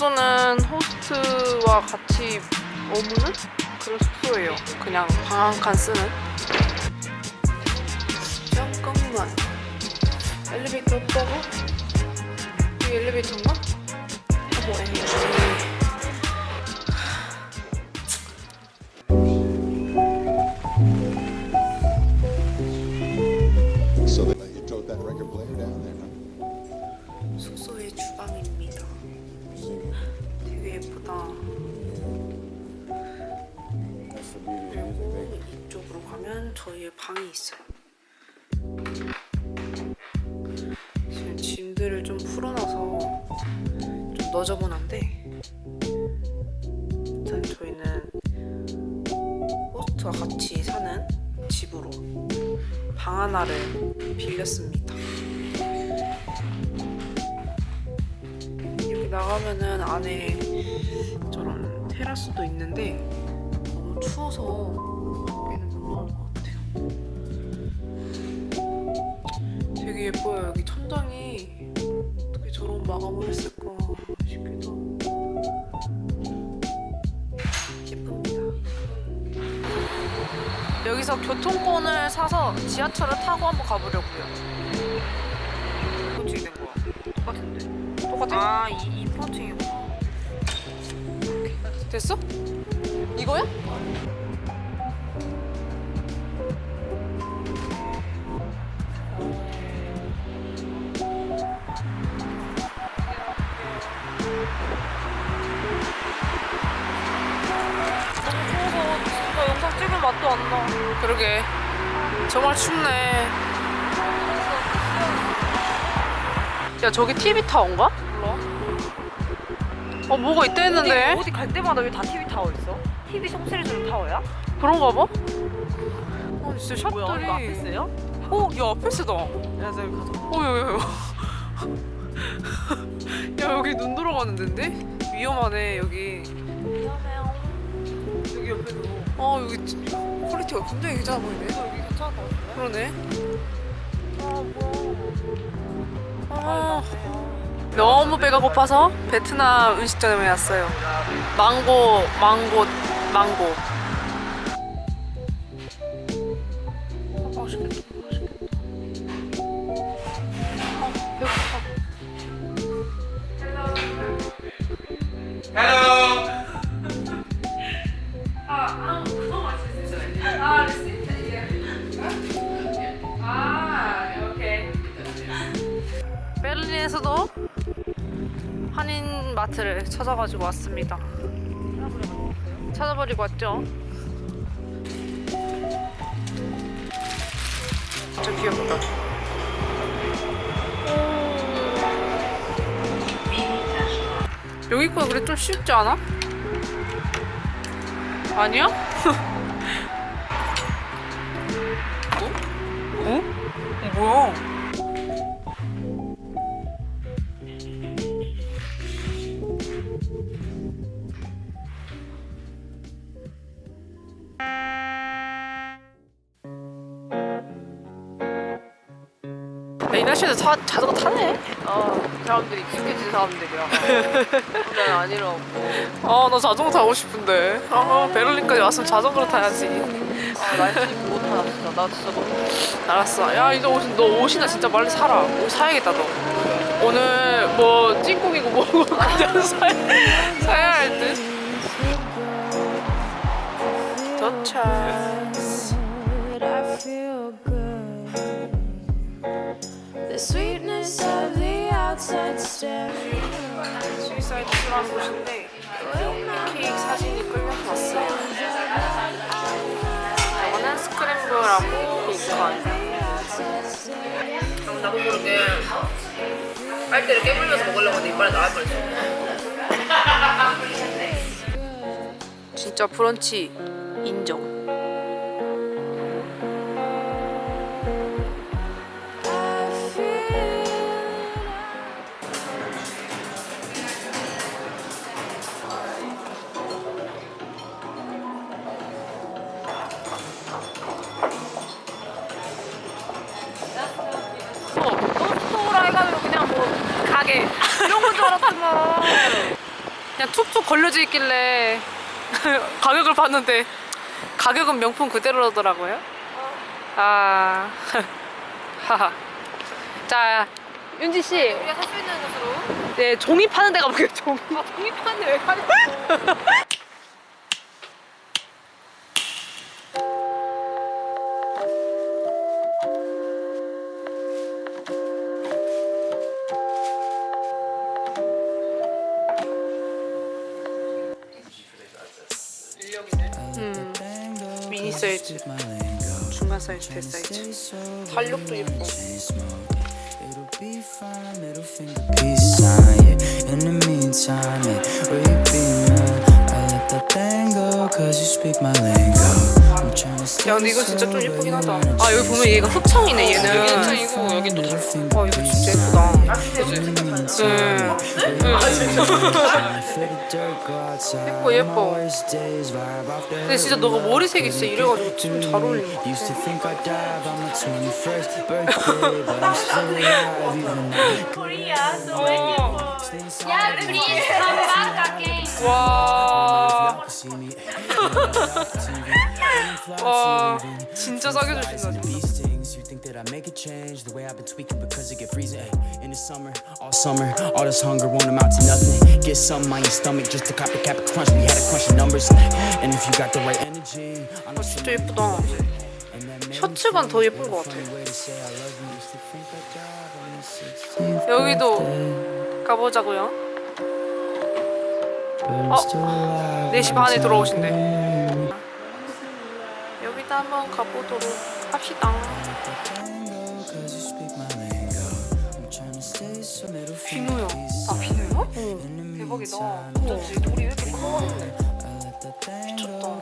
숙소는 호스트와 같이 머무는 그런 숙소예요. 그냥 방 한 칸 쓰는. 잠깐만. 엘리베이터 없다고? 이 엘리베이터인가? 어머, 엘리베이터. 저희의 방이 있어요. 지금 짐들을 좀 풀어놔서 좀 너저분한데 일단 저희는 호스트와 같이 사는 집으로 방 하나를 빌렸습니다. 이렇게 나가면은 안에 저런 테라스도 있는데 너무 추워서 여기서 교통권을 사서 지하철을 타고 한번 가보려고요. 어떻게 된 거야? 똑같은데. 똑같아? 아, 이, 이 폰팅이구나. 됐어? 이거야? 맛도 안 나. 그러게. 정말 춥네. 야, 저기 TV 타워인가? 몰라. 어, 뭐가 있다 했는데? 어디, 어디 갈 때마다 왜 다 TV 타워 있어? TV 송소리 주는 타워야? 그런가 봐? 어, 진짜 샵들이. 뭐야? 이거 앞에 있어요? 어, 야, 아페스다. 어, 야, 저기 가자. 야, 야, 야. 야, 여기 눈 돌아가는 데인데? 위험하네, 여기. 여기 옆에도. 아, 여기 퀄리티가 굉장히 괜찮아 보이네. 여기 괜찮은 것 같은데? 그러네. 아, 뭐. 아, 너무 배가 고파서 베트남 음식점에 왔어요. 망고, 망고, 망고. 찾아가지고 왔습니다. 찾아버리고 왔죠. 진짜 귀엽다. 여기 거 그래 좀 쉽지 않아? 아니야? 어? 어? 어, 뭐야? 날씨에도 자, 자전거 타네? 어, 사람들이 익숙해진 사람들이야. 난 아니라고. 아, 나 자전거 타고 싶은데. 아, 베를린까지 왔으면 자전거를 타야지. 아, 날씨 못하나 진짜. 나 진짜 너무. 알았어. 야, 이제 옷, 너 옷이나 진짜 빨리 사라. 옷 사야겠다, 너. 오늘 뭐 찐국이고 뭐고 그냥 사, 사야 할 듯. 도착. I feel good. Sweetness of the outside staring. 스위사이드 술한 곳인데 케이크 사진이 끌려서 왔어요. 이거는 스크램블하고 베이컨. 나도 모르게 빨대를 깨물면서 먹으려고 했는데 이빨에 나와버렸어. 진짜 브런치 인정. 걸려져 있길래 가격을 봤는데 가격은 명품 그대로더라고요. 아, 하하. 자, 윤지 씨, 우리가 살 수 있는 곳으로. 네 종이 파는 데 가볼게요. 종이. 아 종이 파는데 왜 가냐고. 대 야, 근데 이거 진짜 좀 예쁘긴 하다. 아, 여기 보면 얘가 흑청이네, 얘는. 여기는 흑청이고, 여기 또 finger 와, 이거 진짜. 예쁘다. 응. 예뻐, 예뻐. 근데 진짜 너가 머리색 있어. 이래가지고 좀 잘 어울리는 것 같아. by my 21st Yeah, please come back again. 와, me. 와, 진짜 싸게 주신다. These things, you think that I make a change the way I've been tweaking because it get freezing. Ay, in the summer, all summer, all this hunger won't amount to nothing. Get something on your stomach just to cop a cap and crunch. We had to crunch the numbers, and if you got the right energy, I know 진짜 예쁘다. and that made 셔츠가 더 예쁜 것 같아. funny way to say I love you. Used to think I'd die by my 16th 여기도 가보자고요. 어, still alive. 4시 반에 들어오신대. 여기도 한번 가보도록 합시다. 비누요. 아, 비누요? 응. 대박이다. 어쩐지 우리 왜 이렇게 커? 미쳤다.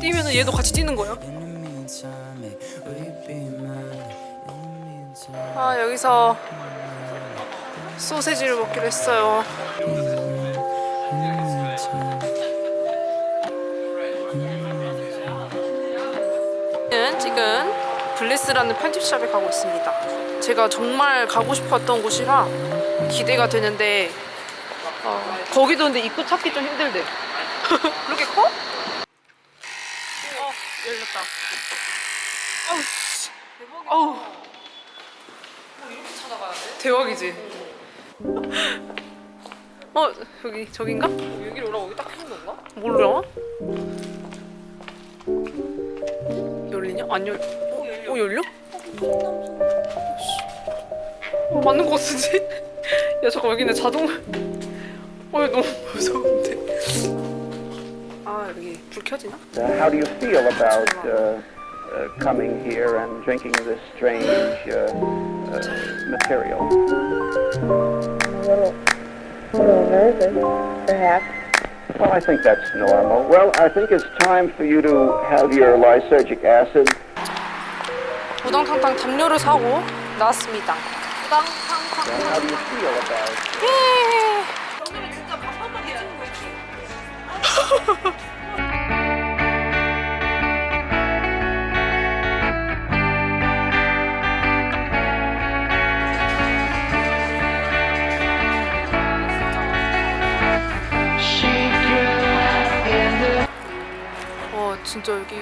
뛰면은 얘도 같이 뛰는 거야? 아 여기서 소세지를 먹기로 했어요. 지금 블레스라는 편집샵에 가고 있습니다. 제가 정말 가고 싶었던 곳이라 기대가 되는데 어, 거기도 근데 입구 찾기 좀 힘들대. 그렇게 커? 어 열렸다. 아우 씨. 아우. 대박이지. 어 여기 저긴가? 여기로 여기 딱 하는 건가? 몰라. 열리냐? 안 열. 어 열려. 어 열려? 씨. 어 맞는 거 같은데? 야 잠깐 여기는 자동. 어 너무 무서운데. 아 여기 불 켜지나? Uh, how do you feel about uh, uh, coming here and drinking this strange uh, uh, material? Well, I think that's normal. Well, I think it's time for you to have your lysergic acid 우당탕탕 담요를 사고 나왔습니다. How do you feel about 예. 오늘은 진짜 밥한번 해주 진짜 여기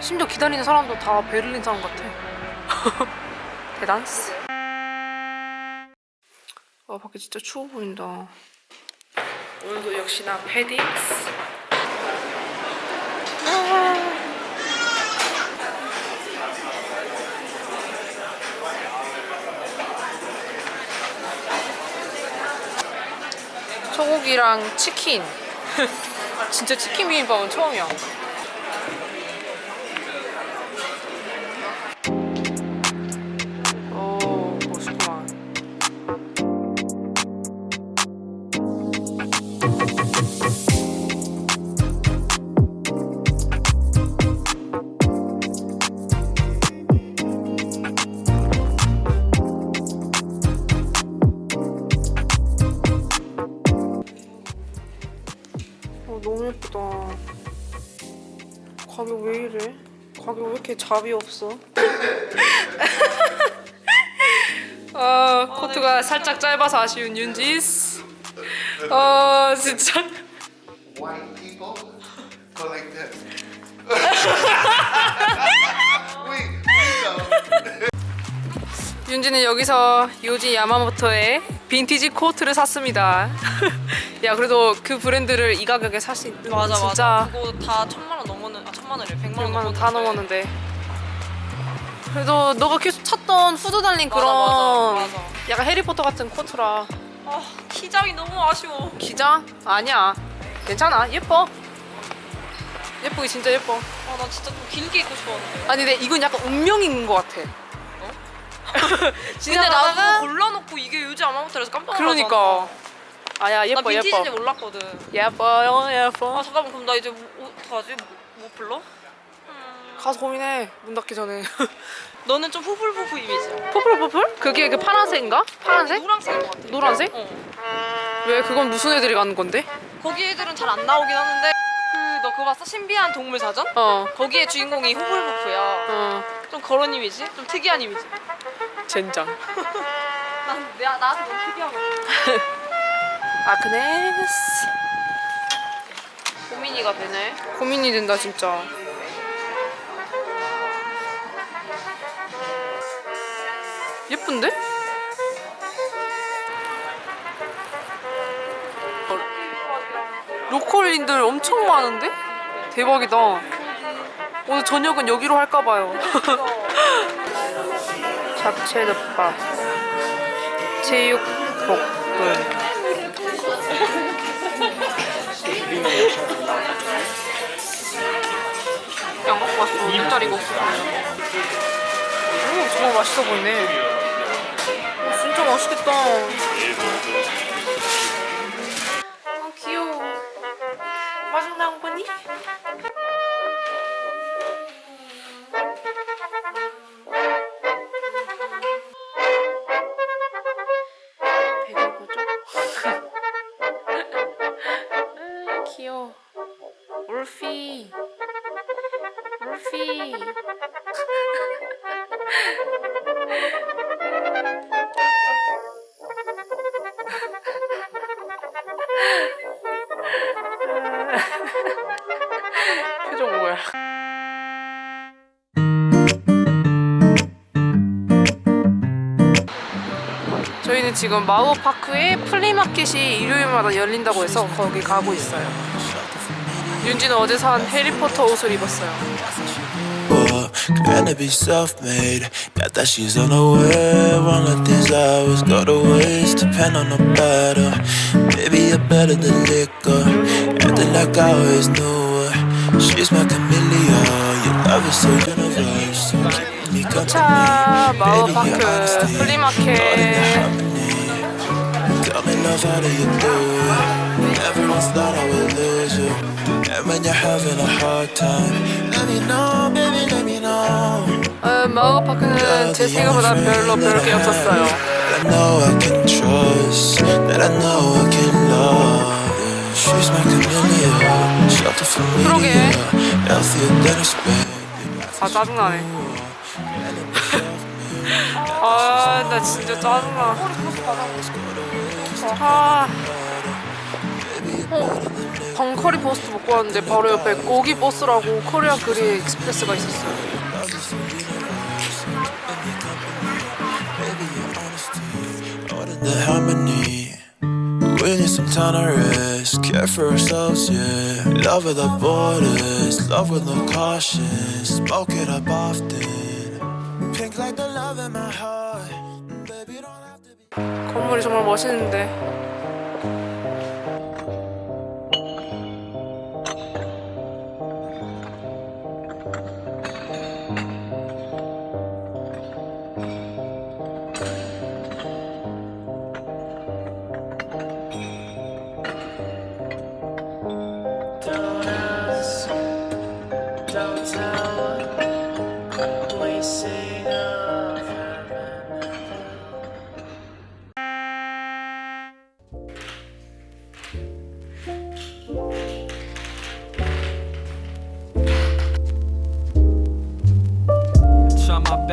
심지어 기다리는 사람도 다 베를린 사람 같아. 대단스. 와 밖에 진짜 추워 보인다. 오늘도 역시나 패딩스. 아. 소고기랑 치킨. 진짜 치킨 비빔밥은 처음이야. 이렇게 잡이 없어? 아 코트가 살짝 짧아서 아쉬운 윤지스. 아 진짜. white people go like this. we, we. 윤지는 여기서 요지 야마모토의 빈티지 코트를 샀습니다. 야 그래도 그 브랜드를 이 가격에 살 수 있는 건 맞아 진짜 맞아. 그거 다 천만 원 넘었는 아 천만 원이래 백만 원 100만 원 넘었는데. 다 넘었는데. 그래도 너가 계속 찾던 후드 달린 맞아, 그런 맞아, 맞아. 약간 해리포터 같은 코트라 아 키장이 너무 아쉬워. 기자? 아니야 괜찮아 예뻐 예쁘기 진짜 예뻐 아 나 진짜 좀 길게 입고 싶었는데. 아니 근데 이건 약간 운명인 것 같아 근데 지나가다가 나도 골라놓고 이게 요즘 아마모토라서 깜짝 놀랐잖아. 그러니까 아야 나 예뻐 예뻐 빈티지인지 몰랐거든. 예뻐요 아 예뻐 잠깐만 그럼 나 이제 뭐, 어떡하지? 뭐, 뭐 불러? 가서 고민해 문 닫기 전에 너는 좀 후불후불 이미지야. 퍼플 퍼플? 그게 그 파란색인가? 파란색? 노란색인 것 같아. 노란색? 어. 왜 그건 무슨 애들이 가는 건데? 거기 애들은 잘 안 나오긴 하는데 그 너 그거 봤어? 신비한 동물 사전? 어 거기에 주인공이 후불후불야. 어, 좀 그런 이미지? 좀 특이한 이미지. 젠장 난 내가 나한테 너무 특이하거든. 아그네스 고민이가 되네. 고민이 된다 진짜 예쁜데? 어, 로컬인들 엄청 많은데? 대박이다 오늘 저녁은 여기로 할까봐요 잡채덮밥 제육볶음 양 갖고 왔어. 5분짜리 국수 오 정말 맛있어 보이네. 오, 진짜 맛있겠다 울피. 울피. 표정 뭐야? 저희는 지금 마우파크에 플리마켓이 일요일마다 열린다고 해서 거기 가고 있어요 윤지는 어제 산 해리포터 옷을 입었어요 to be self-made. Got that she's unaware. Won't let these hours go to waste. Depend on the better. Maybe you're better than liquor. Acting like I always knew her. She's my chameleon. Your love is so universal. 차 honesty. 플리마켓 Tell me love, how do you do it? Everyone's thought I would lose you. And when you're having a hard time, let me know, baby, let me know. 어, 마우파크는 제 생각보다 별로 별 게 없었어요 That I know I can trust, that I know I can love. Yeah, she's my chameleon, shelter from me, 그러게. yeah. healthier than expected. 아 짜증나네 아 나 진짜 짜증나 아 어, 방커리 버스트 먹고 왔는데 바로 옆에 고기 버스라고 코리아 그리 익스프레스가 있었어요 the harmony. We need some time to rest, care for ourselves, yeah. Love without borders, love with no caution. Smoke it up often. Pink like the love in my heart. 정말 멋있는데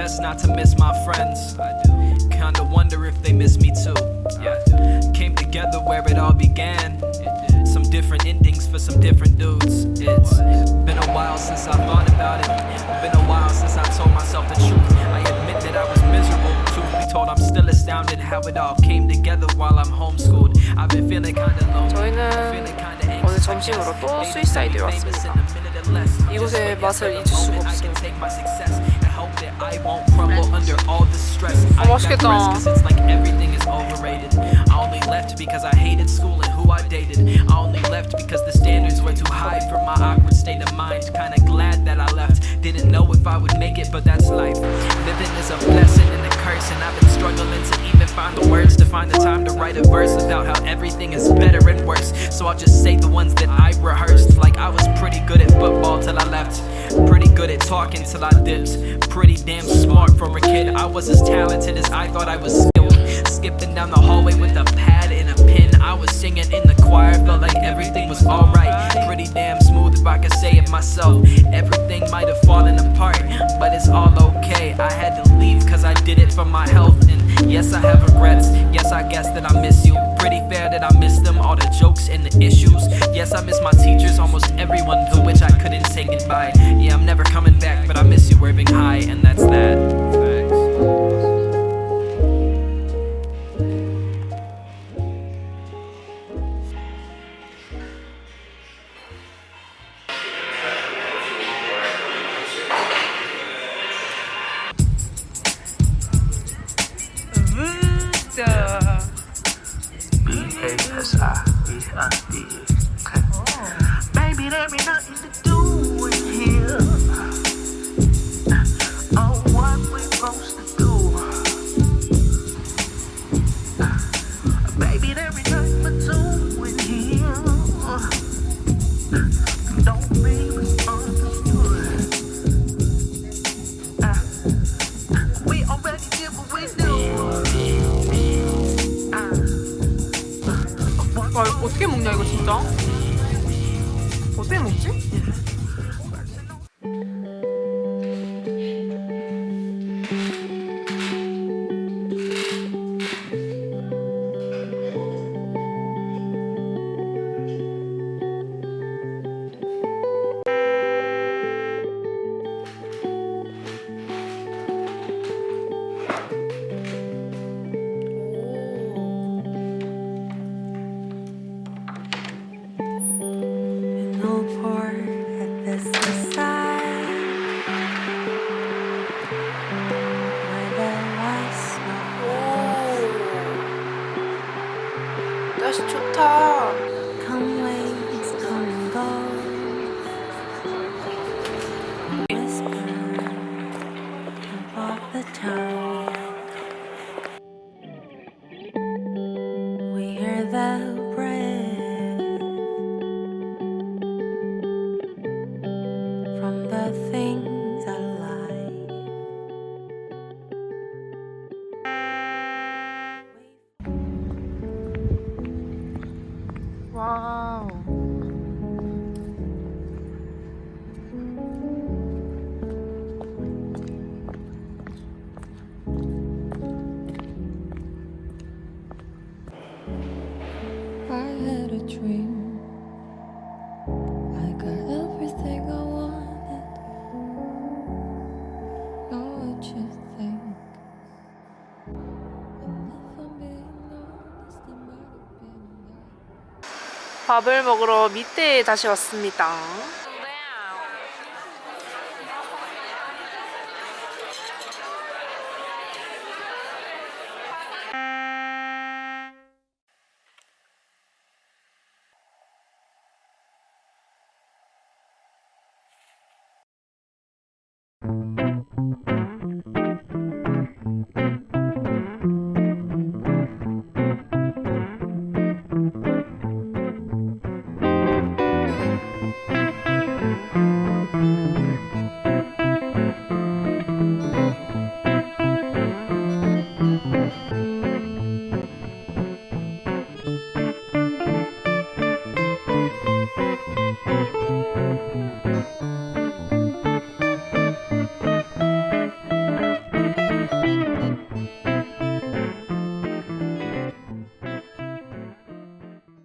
best not to miss my friends. I do. Kinda wonder if they miss me too. Yeah. Came together where it all began. Some different endings for some different dudes. It's been a while since I thought about it. Been a while since I told myself the truth. I admit that I was miserable. Truth be told, I'm still astounded how it all came together while I'm homeschooled. I've been feeling kinda lonely. 저희는 feeling kinda 오늘 anxious. 점심으로 또 스위사이드에 왔습니다. 이곳의 맛을 잊을 수가 없 hope that I won't crumble under all the stress. I cause it's like everything is overrated. I only left because I hated school and who I dated. I only left because the standards were too high for my awkward state of mind. Kinda glad that I left. Didn't know if I would make it, but that's life. Living is a blessing in the and I've been struggling to even find the words to find the time to write a verse about how everything is better and worse. So I'll just say the ones that I rehearsed. Like I was pretty good at football till I left. Pretty good at talking till I dipped. Pretty damn smart for a kid. I was as talented as I thought I was skilled. Skipping down the hallway with a pad and a pen. I was singing in the choir, felt like everything was alright. Pretty damn smooth if I could say it myself. Everything might have fallen apart, Yes, that I miss you. Pretty fair that I miss them, all the jokes and the issues. Yes, I miss my teachers, almost everyone to which I couldn't say goodbye. 밥을 먹으러 밑대에 다시 왔습니다.